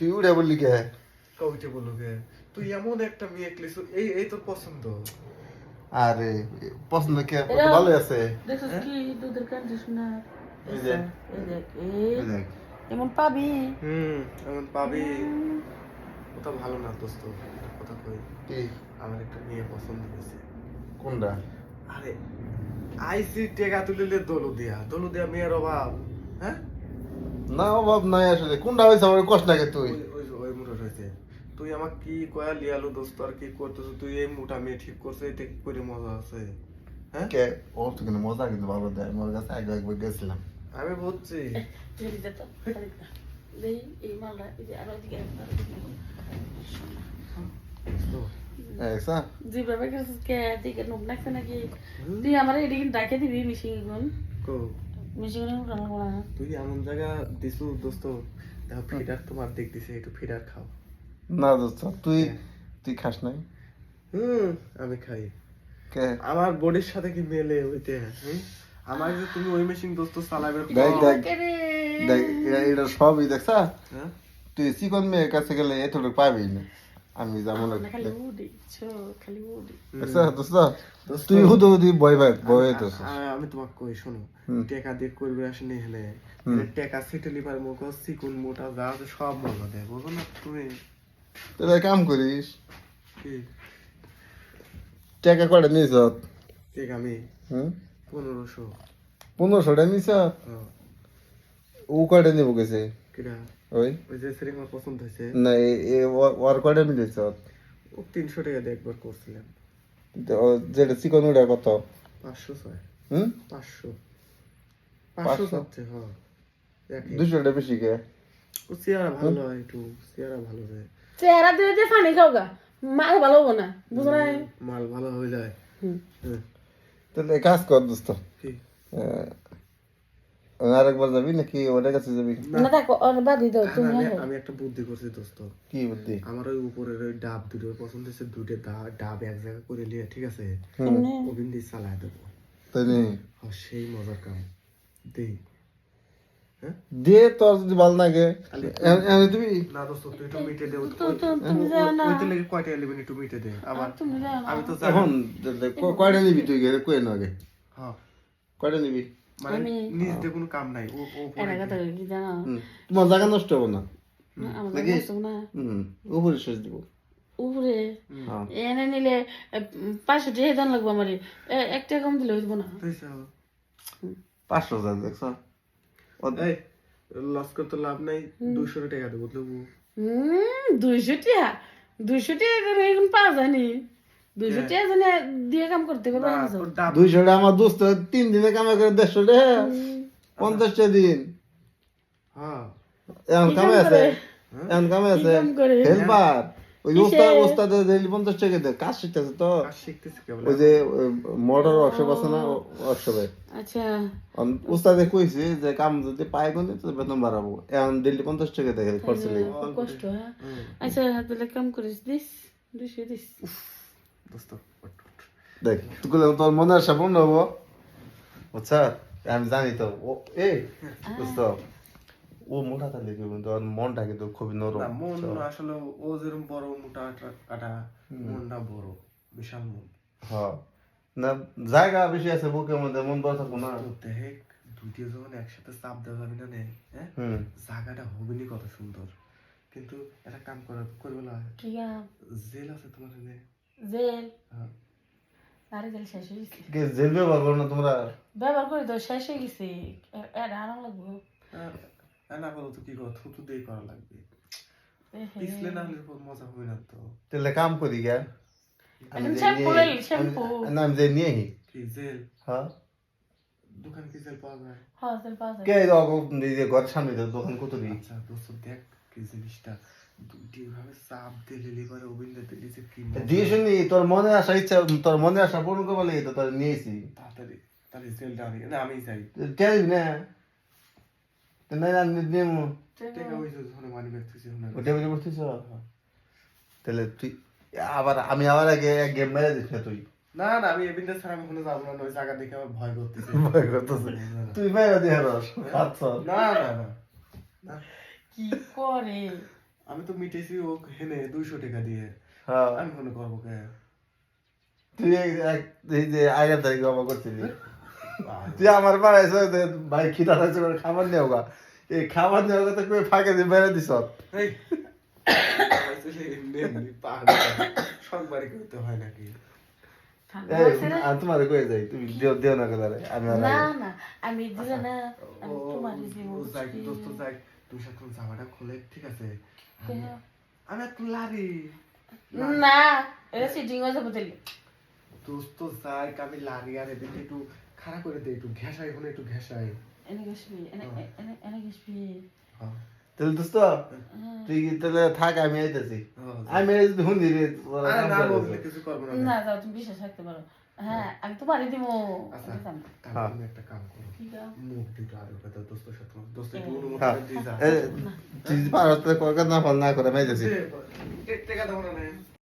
তুই উড়ে বললি কে? কবিতে বলল কে? তুই এমন একটা মেয়ে ক্লিস এই এই তোর পছন্দ? আরে পছন্দ কে ভালো আছে। দেখছিস কি? দুধের কন্ডিশনার এই দেখ এই এই দেখ। এমন পাবি? হুম এমন পাবি। ওটা ভালো না দোস্ত কথা কই। কি? আমার একটা মেয়ে পছন্দ হয়েছে। কোনটা? আরে আইসি টেকা তুলিলে দলু দিয়া দলু দিয়া মেয়ের অভাব। হ্যাঁ? না অভাব নাই আসলে। কোনটা হয়েছে আমার কষ্ট লাগে তুই। ওই ওই ওই মুঠো রয়েছে তুই আমাক কি কয়া লিয়ালো দোস্ত আর কি করতেছ? তুই এই মুঠা মেয়ে ঠিক করছে এতে কি করে মজা আছে? হ্যাঁ? কে? ও তো কিন্তু মজা কিন্তু ভালো দেয়। আমার কাছে আগে একবার গেছিলাম। আমি বুঝছি। এই দে তো দেই এই মালটা এই যে আরও দিকে তুই আমার এদিকে ডাকে দিবি মিশিং গুন কো তুই এমন জায়গা দিছু দোস্ত দেখো ফিডার তোমার দেখ দিছে একটু ফিডার খাও। না দোস্ত তুই তুই খাস নাই? হুম আমি খাই। আমার বডির সাথে কি মেলে হইতে হুম? আমার যে তুমি ওই মেশিন দোস্ত চালাবে দেখ দেখ দেখ এটা- সবই দেখছা? হ্যাঁ? তুই চিকন মেয়ের কাছে গেলে এতটুকু পাবি না। আমি যেমন খালি উডি ছো খালি উডি। দেখছা দোস্ত তুই হুদু হুদি বই ভাই বই তোস আমি তোমাকে কই শোনো টেকা দিয়ে করবে আসলে হেলে হুম। টেকা সিটে লিভার মুখ মোটা যা আছে সব মজা দেয় বুঝো না তুমি। তাহলে কাম করিস কি? টাকা কয়টা নিস টেকা আমি হুম? পনেরোশো। পনেরোশো টাকা নিস হ্যাঁ। ও কয়টা নিব গেছে? ওই? ওই যে সেরে পছন্দ হয়েছে। না এ- এ ওর- ওর কয়টা মিলেছ ও তিনশো টাকা দিয়ে একবার করছিলাম যেটা চিকন ওটা কত? পাঁচশো ছয়। হুম? পাঁচশো। পাঁচশো পাঁচশো? চাচ্ছে হ্যাঁ। দুশো টাকা বেশি কে? ও ভালো হয় একটু চেয়ারা ভালো হয়। চেহারা দিয়ে যে পানি খাও গা মাল ভালো হব না বুঝো না মাল ভালো হয়ে যায়। হ্যাঁ। তাহলে কাজ কর দোস্ত। কি? আরেকবার যাবি নাকি ওদের কাছে যাবি? না। আর বাদি দাও তুমি আমি একটা বুদ্ধি করছি দোস্ত। কি বুদ্ধি? আমার ওই উপরের ওই ডাব দুটো পছন্দ হয়েছে দুটো ডাব এক জায়গা করে নিয়ে ঠিক আছে? এমনি দিয়ে চালায় দেবো। তাই নি? সেই মজার কাম। দেই হ্যাঁ? দে তোর যদি ভালো লাগে। এনে না দোস্ত তুই একটু মিটে দে তুমি যাও না। ওইতে লেগে কয়টা নেবেন একটু মিটে দে আবার তুমি যাও আমি তো এখন কয়টা নিবি তুই? গেলে কয়ে না আগে। হ্যাঁ। কয়টা নিবি? মানে কোনো কাম নাই ও ও এরা কথা কি জানো? তোমার জায়গা নষ্ট হব না? আমার নাকি? না। হুম উপরে শেষ দিব। উপরে? হ্যাঁ। এনে নিলে এ, পাঁচশো টাকা দাম লাগবে আমার। একটা কম দিলে হইব না। হয়েছে পাঁচশো হাজার দেখছ? এই লস করতে লাভ নাই দুশো টাকা দেবো দেবো। হুম দুইশো টাকা? দুইশো টাকা এখন পাওয়া যায়নি। দুইশো টাকা জানে দিয়ে কাম করতে পারবে না, না তোর ডাব দুইশো টাকা আমার দোস্ত তিন দিনে কামে করে দেড়শো টাকা। পঞ্চাশটা দিন। হ্যাঁ। এখন কি কামে আছে? এখন কামে আছে? কাম ওই যে ওস্তাদ ওস্তাদ পঞ্চাশ টাকা দেয়। কাজ শিখতেছে তো। ওই যে মোটর ওয়ার্কশপ আছে না ওয়ার্কশপে আচ্ছা। উস্তাদে কইছে যে কাম যদি পায় কোনে তো বেতন বাড়াবো। এখন ডেইলি পঞ্চাশ টাকা দেখে খরচ লেগে। কষ্ট হ্যাঁ। আচ্ছা তাহলে কাম করিস দিস। দুইশো দিস। দোস্ত ওঠ, ওঠ। দেখ তুই তোর মনে আসা পূর্ণ হব। বুঝছা আমি জানি তো ও এই বুঝত ও মোটা থাকলে কি কিন্তু ওর মনটা কিন্তু খুবই নরম। মন আসলে ও যেরকম বড় মোটা কাটা মনটা বড় বিশাল মন। হ্যাঁ না জায়গা বেশি আছে বুকের মধ্যে মন বড় থাকব না। দেখ যখন একসাথে চাপ দেওয়া যাবে না নে হ্যাঁ? হুম। জায়গাটা হবে নি কত সুন্দর। কিন্তু একটা কাম করা করবে না। জেল আছে তোমার জেল হ্যাঁ। আরে জেল শেষ হয়ে গেছে। কে জেল ব্যবহার করো না তোমরা? ব্যবহার করি তো শেষ হয়ে গেছে। লাগবো। আর আর না বলো তো কি করো থুতু দিয়ে করা লাগবে। পিছলে না হলে মজা হবে না তো। তাহলে কাম করি গা। আমি যে শ্যাম্পু নিয়ে- শ্যাম্পু। না আমি যে নিয়ে কি জেল? হ্যাঁ। দোকানে কি জেল পাওয়া যায়? হ্যাঁ জেল পাওয়া যায়। কে এই যে ঘর সামনে দোকান কত দিই আচ্ছা দোস্ত দেখ কি জিনিসটা। তোর মনে আসা ইচ্ছা তোর মনে আসা পূরণ করব লাগে তো তোর নিয়েছি। তাড়াতাড়ি তাহলে জেলটা আনি না আমি না? তো না নিমু। টেকা ওই যে মানি ওটা তাহলে তুই আবার আমি আবার আগে গেম মেরে দিস না তুই? না না আমি এবিনটা ছাড়া আমি ওখানে যাব না ওই জায়গা দেখে আমার ভয় করতেছে। ভয় করতেছে। তুই মেরে দিয়ে রস আচ্ছা না না না না। কি করে? আমি তো মিটেছি ও হেনে দুইশো টাকা দিয়ে। হ্যাঁ। আমি মনে করব কে? তুই এক- যে আগের তারিখ জমা করছিলি? তুই আমার পাড়ায় ভাই খিদা লাগছে খাবার নেও গা এই খাবার নেওয়া কথা কই ফাঁকে দিয়ে দিস বাড়ি করতে হয় নাকি? তোমার যাই তুমি দেও দেও না কথা আমি না না আমি দিলে না ও আমি তোমার যাই দোস্ত যাই। তুই জামাটা খুলে? ঠিক আছে। আমি কেন? একটু লারি? না এটা সিটিং হয়ে যাবে তাহলে দোস্ত যাই আমি লারি আর এদিকে একটু খারাপ করে দে একটু ঘেসাই হলে একটু ঘেসাই এনে গেছবি এনে এনে হ্যাঁ। তাহলে দোস্ত তুই তাহলে থাক আমি আইতেছি। হ্যাঁ, আমি না যাও তুমি বিশ্বাস রাখতে পারো। হ্যাঁ আমি তো বাড়ি দিব আচ্ছা আমি জানি। তাহলে তুমি একটা কাম করো ঠিক আছে মুখ দুটো আর কথা দোস্ত সাথে দোস্ত একটু হ্যাঁ। অনুমতি হ্যাঁ দিয়ে যা তুই পারতে কর না ফল না করে মেজেছি আইতেছি টেকা না